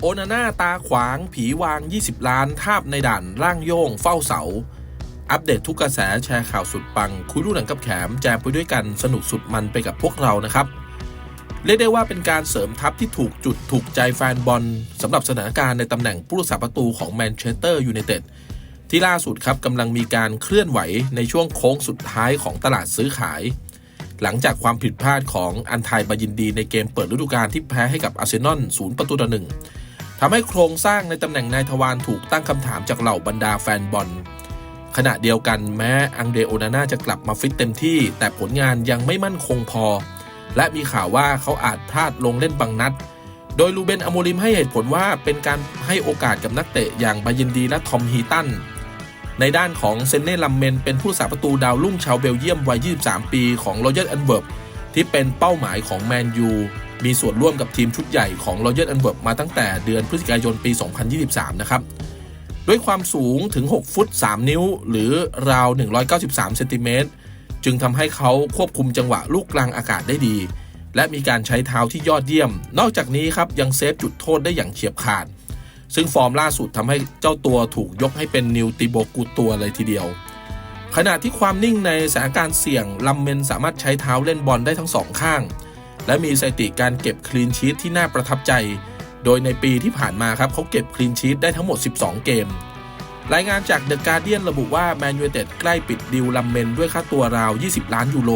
โอนาน่าตาขวางผีวาง 20 ล้าน ทาบในด่านร่างโยงเฝ้าเสา อัปเดตทุกกระแสแชร์ข่าวสุดปัง คุยรู้หนังกับแขม แจมไปด้วยกันสนุกสุดมันไปกับพวกเรานะครับ เรียกได้ว่าเป็นการเสริมทัพที่ถูกจุดถูกใจแฟนบอลสำหรับสถานการณ์ในตำแหน่งผู้รักษาประตูของแมนเชสเตอร์ยูไนเต็ดที่ล่าสุดครับกำลังมีการเคลื่อนไหวในช่วงโค้งสุดท้ายของตลาดซื้อขาย หลังจากความผิดพลาดของอันไทยบายินดีในเกมเปิดฤดูกาลที่แพ้ให้กับอาร์เซนอลศูนย์ประตูต่อหนึ่ง ทำให้โครงสร้างในตำแหน่งนายทวารถูกตั้งคำถามจากเหล่าบรรดาแฟนบอล ขณะเดียวกันแม้อังเดโอนาน่าจะกลับมาฟิตเต็มที่ แต่ผลงานยังไม่มั่นคงพอ และมีข่าวว่าเขาอาจพลาดลงเล่นบางนัด โดยลูเบนอโมริมให้เหตุผลว่าเป็นการให้โอกาสกับนักเตะอย่างบายินดีและทอมฮีตันในด้านของเซนเน่ลัมเมนเป็นผู้สาประตูดาวรุ่งชาวเบลเยียมวัย 23 ปีของโรเยอร์อันเวิร์บ ที่เป็นเป้าหมายของแมนยูมีส่วนร่วมกับทีมชุดใหญ่ของรเยอร์อันเวิร์บมาตั้งแต่เดือนพฤศจิกายนปี 2023 นะครับ ด้วยความสูงถึง 6 ฟุต 3 นิ้ว หรือราว 193 เซนติเมตร จึงทำให้เขาควบคุมจังหวะลูกกลางอากาศได้ดี และมีการใช้เท้าที่ยอดเยี่ยม นอกจากนี้ครับยังเซฟจุดโทษได้อย่างเฉียบขาด ซึ่งฟอร์มล่าสุดทำให้เจ้าตัวถูกยกให้เป็นนิวติโบกูตัวเลยทีเดียว ขณะที่ความนิ่งในสถานการณ์เสี่ยงลัมเมนสามารถใช้เท้าเล่นบอลได้ทั้งสองข้าง และมีสถิติการเก็บคลีนชีตที่น่าประทับใจ โดยในปีที่ผ่านมาครับเขาเก็บคลีนชีตได้ทั้งหมด 12 เกม รายงานจากเดอะการเดียนระบุว่าแมนยูเต็ดใกล้ปิดดีลลัมเมนด้วยค่าตัวราว 20 ล้านยูโร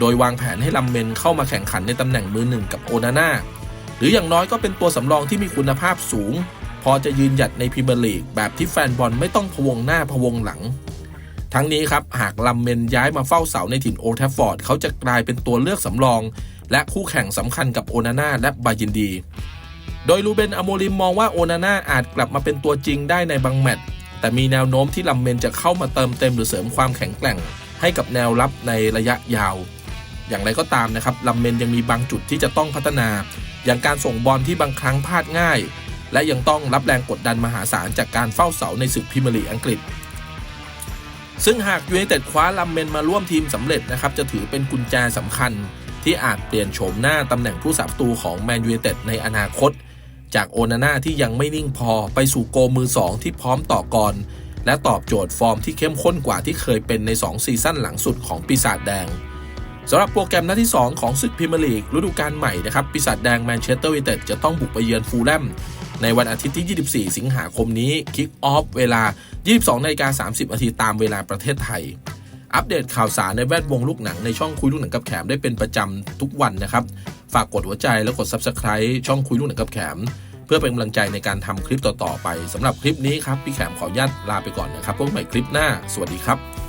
โดยวางแผนให้ลัมเมนเข้ามาแข่งขันในตำแหน่งมือหนึ่งกับโอนาน่าหรืออย่างน้อยก็เป็นตัวสำรองที่มีคุณภาพสูง พอจะยืนหยัดในพรีเมียร์ลีกแบบที่แฟนบอลไม่ต้องพะวงหน้าพะวงหลัง ทั้งนี้ครับหากลัมเมนย้ายมาเฝ้าเสาในถิ่นโอแทฟฟอร์ดเขาจะกลายเป็นตัวเลือกสำรอง และคู่แข่งสำคัญกับโอนาน่าและบายินดี โดยลูเบนอโมริมมองว่าโอนาน่าอาจกลับมาเป็นตัวจริงได้ในบางแมตช์แต่มีแนวโน้มที่ลัมเมนจะเข้ามาเติมเต็มหรือเสริมความแข็งแกร่ง ให้กับแนวรับในระยะยาว อย่างไรก็ตามนะครับลัมเมนยังมีบางจุดที่จะต้องพัฒนา อย่างการส่งบอลที่บางครั้งพลาดง่าย และยังต้องรับแรงกดดันมหาศาลจากการเฝ้าเสาในศึกพรีเมียร์ลีกอังกฤษ ซึ่งหากยูไนเต็ดคว้าลัมเมนมาร่วมทีมสำเร็จนะครับจะถือเป็นกุญแจสำคัญ ที่อาจเปลี่ยนโฉมหน้าตำแหน่งผู้สับตูของแมนยูไนเต็ดในอนาคต จากโอนาน่าที่ยังไม่นิ่งพอไปสู่โกมือ 2 ที่พร้อมต่อกร และตอบโจทย์ฟอร์มที่เข้มข้นกว่าที่เคยเป็นใน 2 ซีซั่นหลังสุดของปีศาจแดงสำหรับโปรแกรมนัดที่ 2 ของศึกพรีเมียร์ลีกฤดูกาลใหม่นะครับปีศาจแดงแมนเชสเตอร์ยูไนเต็ดจะต้องบุกไปเยือนฟูลแลม ในวันอาทิตย์ที่ 24 สิงหาคมนี้คิกออฟเวลา 22นาฬิกา30นาทีตามเวลาประเทศไทย อัปเดตข่าวสารในแวดวงลูกหนังในช่องคุยลูกหนังกับแขมได้เป็นประจำทุกวันนะครับ ฝากกดหัวใจแล้วกด Subscribe ช่องคุยลูกหนังกับแขม เพื่อเป็นกำลังใจในการทำคลิปต่อๆไปสำหรับคลิปนี้ครับพี่แขมขออนุญาตลาไปก่อนนะครับพบใหม่คลิปหน้า สวัสดีครับ